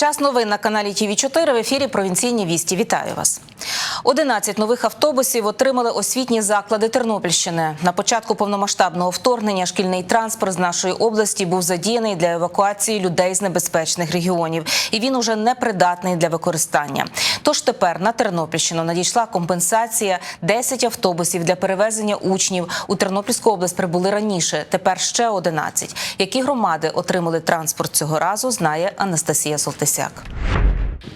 Час новин на каналі ТІВІ 4 в ефірі Провінційні вісті. Вітаю вас. 11 нових автобусів отримали освітні заклади Тернопільщини. На початку повномасштабного вторгнення шкільний транспорт з нашої області був задіяний для евакуації людей з небезпечних регіонів, і він уже не придатний для використання. Тож тепер на Тернопільщину надійшла компенсація 10 автобусів для перевезення учнів. У Тернопільську область прибули раніше. Тепер ще 11. Які громади отримали транспорт цього разу, знає Анастасія Солтисяк.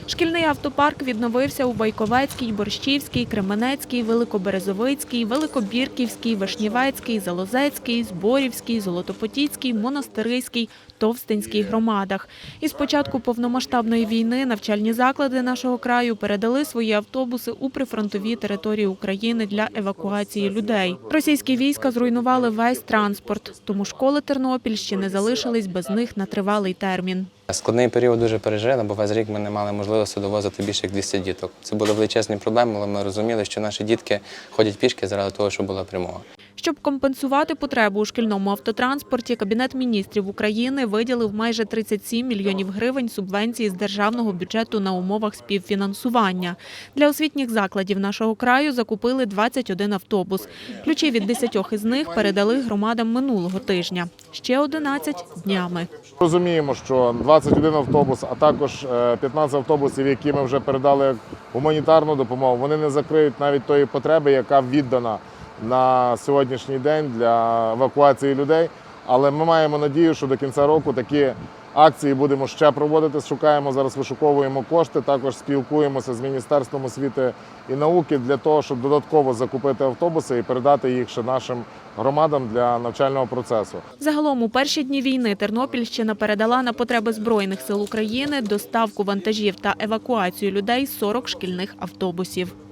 Шкільний автопарк відновився у Байковецькій, Борщівській, Кременецькій, Великоберезовицькій, Великобірківській, Вишнівецькій, Залозецькій, Зборівській, Золотопотіцькій, Монастириській, Товстинській громадах. Із початку повномасштабної війни навчальні заклади нашого краю передали свої автобуси у прифронтові території України для евакуації людей. Російські війська зруйнували весь транспорт, тому школи Тернопільщини залишились без них на тривалий термін. Складний період дуже пережили, бо весь рік ми не мали можливості довозити більше як 200 діток. Це були величезні проблеми, але ми розуміли, що наші дітки ходять пішки заради того, щоб була перемога. Щоб компенсувати потребу у шкільному автотранспорті, Кабінет міністрів України виділив майже 37 мільйонів гривень субвенції з державного бюджету на умовах співфінансування. Для освітніх закладів нашого краю закупили 21 автобус. Ключі від 10 із них передали громадам минулого тижня. Ще 11 – днями. Розуміємо, що 21 автобус, а також е, 15 автобусів, які ми вже передали гуманітарну допомогу, вони не закриють навіть тої потреби, яка віддана на сьогоднішній день для евакуації людей. Але ми маємо надію, що до кінця року такі акції будемо ще проводити. Шукаємо зараз, вишуковуємо кошти. Також спілкуємося з міністерством освіти і науки для того, щоб додатково закупити автобуси і передати їх ще нашим громадам для навчального процесу. Загалом у перші дні війни Тернопільщина передала на потреби Збройних сил України доставку вантажів та евакуацію людей 40 шкільних автобусів.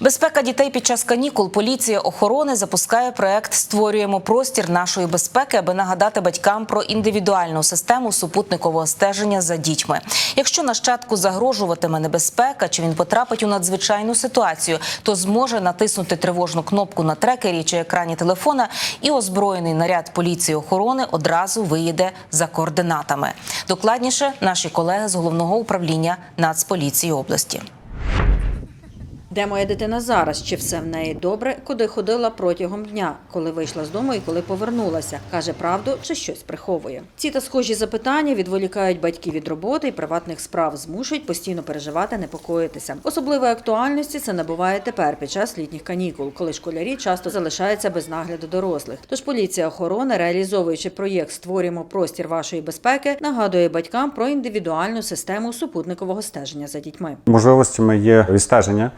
Безпека дітей під час канікул. Поліція охорони запускає проект Створюємо простір нашої безпеки, аби нагадати батькам про індивідуальну систему супутникового стеження за дітьми. Якщо нащадку загрожуватиме небезпека, чи він потрапить у надзвичайну ситуацію, то зможе натиснути тривожну кнопку на трекері чи екрані телефона, і озброєний наряд поліції охорони одразу виїде за координатами. Докладніше наші колеги з головного управління Нацполіції області. Де моя дитина зараз? Чи все в неї добре? Куди ходила протягом дня, коли вийшла з дому і коли повернулася? Каже правду чи щось приховує? Ці та схожі запитання відволікають батьків від роботи і приватних справ, змушують постійно переживати, непокоїтися. Особливої актуальності це набуває тепер під час літніх канікул, коли школярі часто залишаються без нагляду дорослих. Тож поліція охорони, реалізовуючи проєкт Створюємо простір вашої безпеки, нагадує батькам про індивідуальну систему супутникового стеження за дітьми. Можливостями є відстеження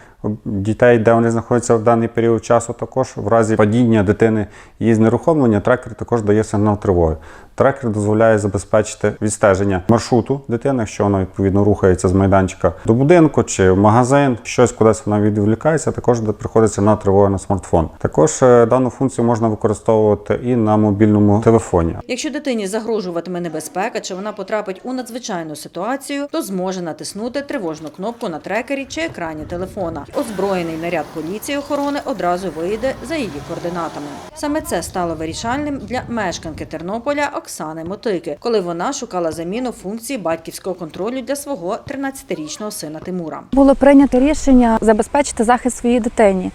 дітей, де вони знаходяться в даний період часу. Також в разі падіння дитини її знерухомлення, трекер також дає сигнал тривоги. Трекер дозволяє забезпечити відстеження маршруту дитини, якщо вона відповідно рухається з майданчика до будинку чи в магазин, щось кудись вона відволікається, також приходить сигнал тривоги на смартфон. Також е, дану функцію можна використовувати і на мобільному телефоні. Якщо дитині загрожуватиме небезпека, чи вона потрапить у надзвичайну ситуацію, то зможе натиснути тривожну кнопку на трекері чи екрані телефона. Озброєний наряд поліції охорони одразу вийде за її координатами. Саме це стало вирішальним для мешканки Тернополя Оксани Мотики, коли вона шукала заміну функції батьківського контролю для свого 13-річного сина Тимура. Було прийнято рішення забезпечити захист своїй дитині.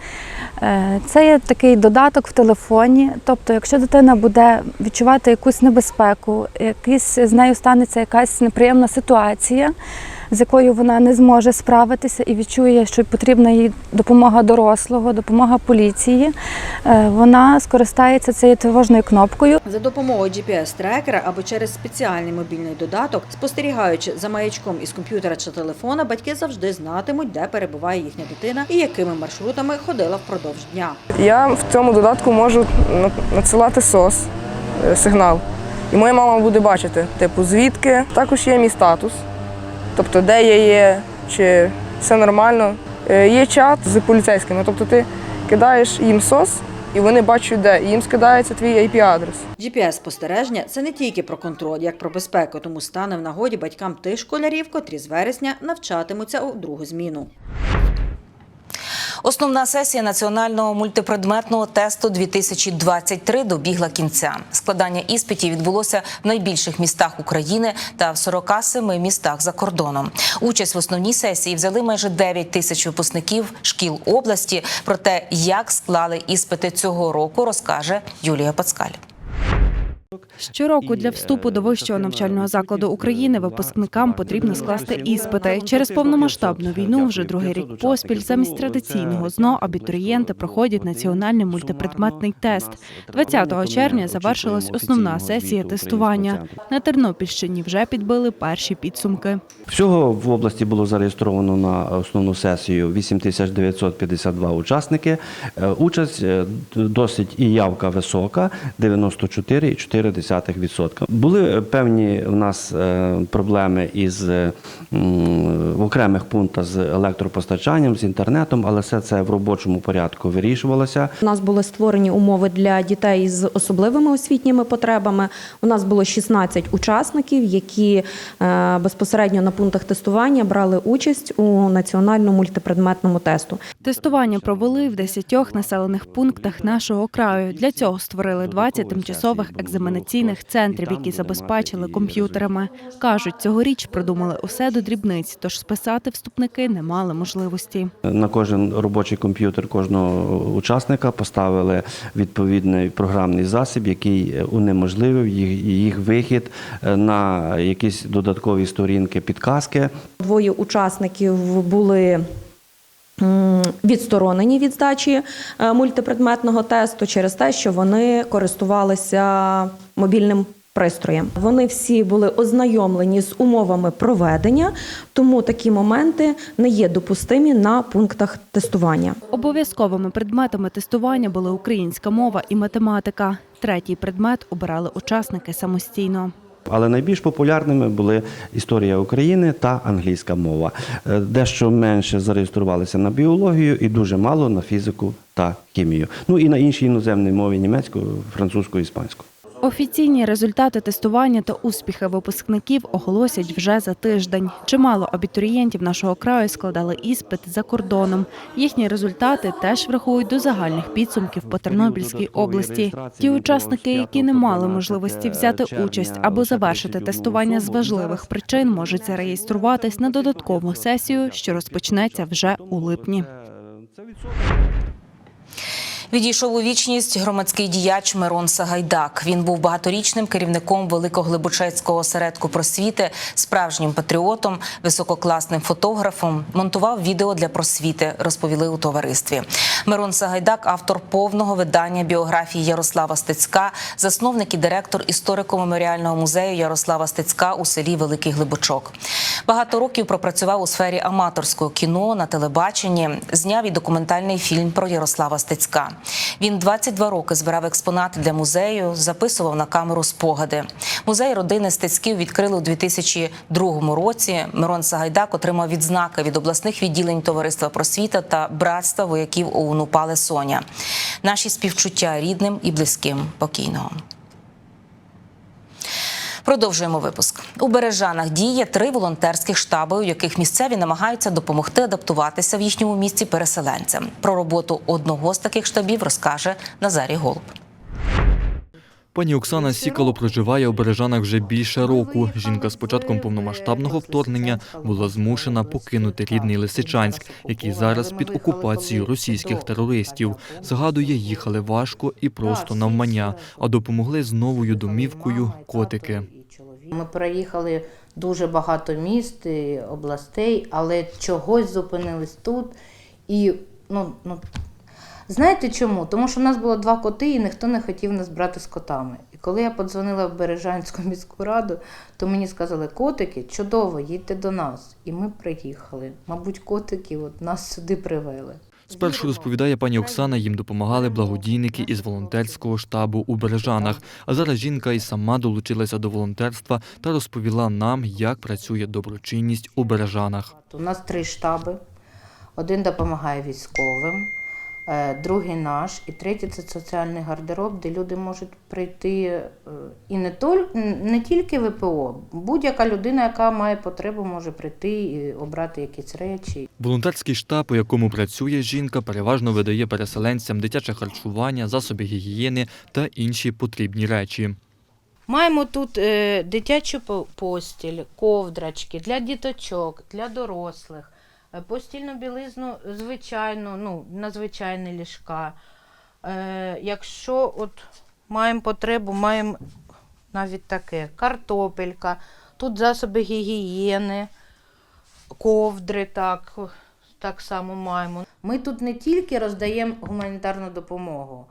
Е, Це є такий додаток в телефоні. Тобто, якщо дитина буде відчувати якусь небезпеку, якийсь з нею станеться якась неприємна ситуація, з якою вона не зможе справитися і відчує, що потрібна їй допомога дорослого, допомога поліції, е, вона скористається цією тривожною кнопкою. За допомогою GPS-трекера або через спеціальний мобільний додаток, спостерігаючи за маячком із комп'ютера чи телефона, батьки завжди знатимуть, де перебуває їхня дитина і якими маршрутами ходила впродовж дня. Я в цьому додатку можу на- надсилати СОС е, сигнал. І моя мама буде бачити, типу, звідки. Також є мій статус, тобто де я є, чи все нормально. Е, Є чат з поліцейськими, тобто ти кидаєш їм СОС, і вони бачать, де. Їм скидається твій IP-адрес. GPS-спостереження – це не тільки про контроль, як про безпеку, тому стане в нагоді батькам тих школярів, котрі з вересня навчатимуться у другу зміну. Основна сесія національного мультипредметного тесту 2023 добігла кінця. Складання іспитів відбулося в найбільших містах України та в 47 містах за кордоном. Участь в основній сесії взяли майже 9 тисяч випускників шкіл області. Про те, як склали іспити цього року, розкаже Юлія Пацкаль. Щороку для вступу до вищого навчального закладу України випускникам потрібно скласти іспити. Через повномасштабну війну вже другий рік поспіль замість традиційного ЗНО абітурієнти проходять національний мультипредметний тест. 20 червня завершилась основна сесія тестування. На Тернопільщині вже підбили перші підсумки. Всього в області було зареєстровано на основну сесію 8952 учасники. Е, Участь е, досить і явка висока 94,4%. Були певні в нас е, проблеми із е, в окремих пунктах з електропостачанням, з інтернетом, але все це в робочому порядку вирішувалося. У нас були створені умови для дітей з особливими освітніми потребами. У нас було 16 учасників, які е, безпосередньо на пунктах тестування брали участь у національному мультипредметному тесту. Тестування провели в 10 населених пунктах нашого краю. Для цього створили 20 тимчасових екзаменаційних центрів, які забезпечили комп'ютерами. Кажуть, цьогоріч продумали усе до дрібниць, тож списати вступники не мали можливості. На кожен робочий комп'ютер кожного учасника поставили відповідний програмний засіб, який унеможливив їх, їх вихід е, на якісь додаткові сторінки підказки. Двоє учасників були. Відсторонені від здачі е, мультипредметного тесту через те, що вони користувалися мобільним пристроєм. Вони всі були ознайомлені з умовами проведення, тому такі моменти не є допустимі на пунктах тестування. Обов'язковими предметами тестування були українська мова і математика. Третій предмет обирали учасники самостійно. Але найбільш популярними були історія України та англійська мова. Е, Дещо менше зареєструвалися на біологію і дуже мало на фізику та хімію. Ну і на іншій іноземній мові німецьку, французьку, іспанську. Офіційні результати тестування та успіхи випускників оголосять вже за тиждень. Чимало абітурієнтів нашого краю складали іспит за кордоном. Їхні результати теж врахують до загальних підсумків по Тернопільській області. Ті учасники, які не мали можливості взяти участь або завершити тестування з важливих причин, можуть зареєструватись на додаткову сесію, що розпочнеться вже у липні. Відійшов у вічність громадський діяч Мирон Сагайдак. Він був багаторічним керівником Великоглибочецького осередку просвіти, справжнім патріотом, висококласним фотографом. Монтував відео для просвіти, розповіли у товаристві. Мирон Сагайдак, автор повного видання біографії Ярослава Стецька, засновник і директор історико-меморіального музею Ярослава Стецька у селі Великий Глибочок. Багато років пропрацював у сфері аматорського кіно на телебаченні. Зняв і документальний фільм про Ярослава Стецька. Він 22 роки збирав експонати для музею, записував на камеру спогади. Музей родини Стецьків відкрили у 2002 році. Мирон Сагайдак отримав відзнаки від обласних відділень товариства просвіта та братства вояків ОУН Пале Соня. Наші співчуття рідним і близьким покійного. Продовжуємо випуск. У Бережанах діє три волонтерських штаби, у яких місцеві намагаються допомогти адаптуватися в їхньому місці переселенцям. Про роботу одного з таких штабів розкаже Назарій Голуб. Пані Оксана Сікало проживає у Бережанах вже більше року. Жінка з початком повномасштабного вторгнення була змушена покинути рідний Лисичанськ, який зараз під окупацією російських терористів. Згадує, їхали важко і просто навмання, а допомогли з новою домівкою котики. Ми переїхали дуже багато міст, і областей, але чогось зупинились тут. І ну, ну, знаєте чому? Тому що в нас було два коти, і ніхто не хотів нас брати з котами. І коли я подзвонила в Бережанську міську раду, то мені сказали, котики, чудово, їдьте до нас. І ми приїхали. Мабуть, котики от нас сюди привели. Спершу розповідає пані Оксана, їм допомагали благодійники із волонтерського штабу у Бережанах. А зараз жінка і сама долучилася до волонтерства та розповіла нам, як працює доброчинність у Бережанах. У нас три штаби. Один допомагає військовим, другий наш, і третій це соціальний гардероб, де люди можуть прийти е, і не, толь, не тільки ВПО, будь-яка людина, яка має потребу, може прийти і обрати якісь речі. Волонтерський штаб, у якому працює жінка, переважно видає переселенцям дитяче харчування, засоби гігієни та інші потрібні речі. Маємо тут е, дитячу по- постіль, ковдрачки для діточок, для дорослих, е, постільну білизну звичайну, ну, на звичайні ліжка. Е, якщо от маємо потребу, маємо навіть таке картопелька, тут засоби гігієни, ковдри так, так само маємо. Ми тут не тільки роздаємо гуманітарну допомогу,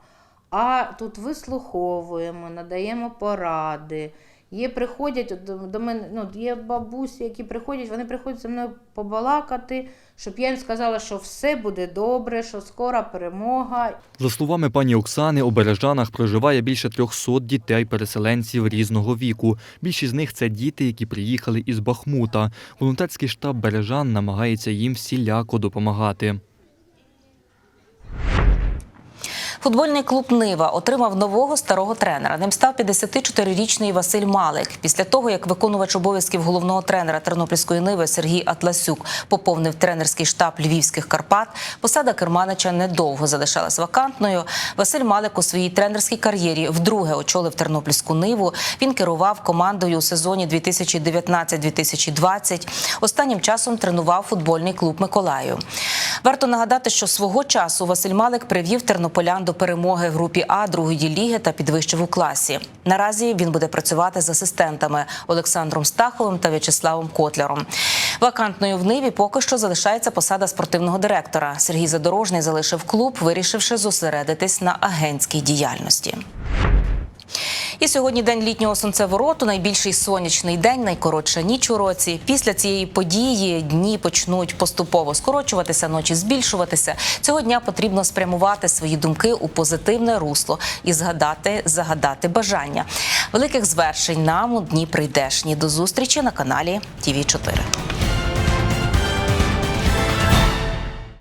а тут вислуховуємо, надаємо поради. Є приходять до, мене, ну, є бабусі, які приходять, вони приходять зі мною побалакати, щоб я їм сказала, що все буде добре, що скоро перемога. За словами пані Оксани, у Бережанах проживає більше 300 дітей-переселенців різного віку. Більшість з них це діти, які приїхали із Бахмута. Волонтерський штаб Бережан намагається їм всіляко допомагати. Футбольний клуб Нива отримав нового старого тренера. Ним став 54-річний Василь Малик. Після того, як виконувач обов'язків головного тренера Тернопільської Ниви Сергій Атласюк поповнив тренерський штаб львівських Карпат, посада керманича недовго залишалась вакантною. Василь Малик у своїй тренерській кар'єрі вдруге очолив Тернопільську Ниву. Він керував командою у сезоні 2019-2020. Останнім часом тренував футбольний клуб Миколаїв. Варто нагадати, що свого часу Василь Малик привів тернополян до перемоги в групі А другої ліги та підвищив у класі. Наразі він буде працювати з асистентами Олександром Стаховим та В'ячеславом Котляром. Вакантною в Ниві поки що залишається посада спортивного директора. Сергій Задорожний залишив клуб, вирішивши зосередитись на агентській діяльності. І сьогодні день літнього сонцевороту, найбільший сонячний день, найкоротша ніч у році. Після цієї події дні почнуть поступово скорочуватися, ночі збільшуватися. Цього дня потрібно спрямувати свої думки у позитивне русло і згадати, загадати бажання. Великих звершень нам у дні прийдешні. До зустрічі на каналі ТІВІ 4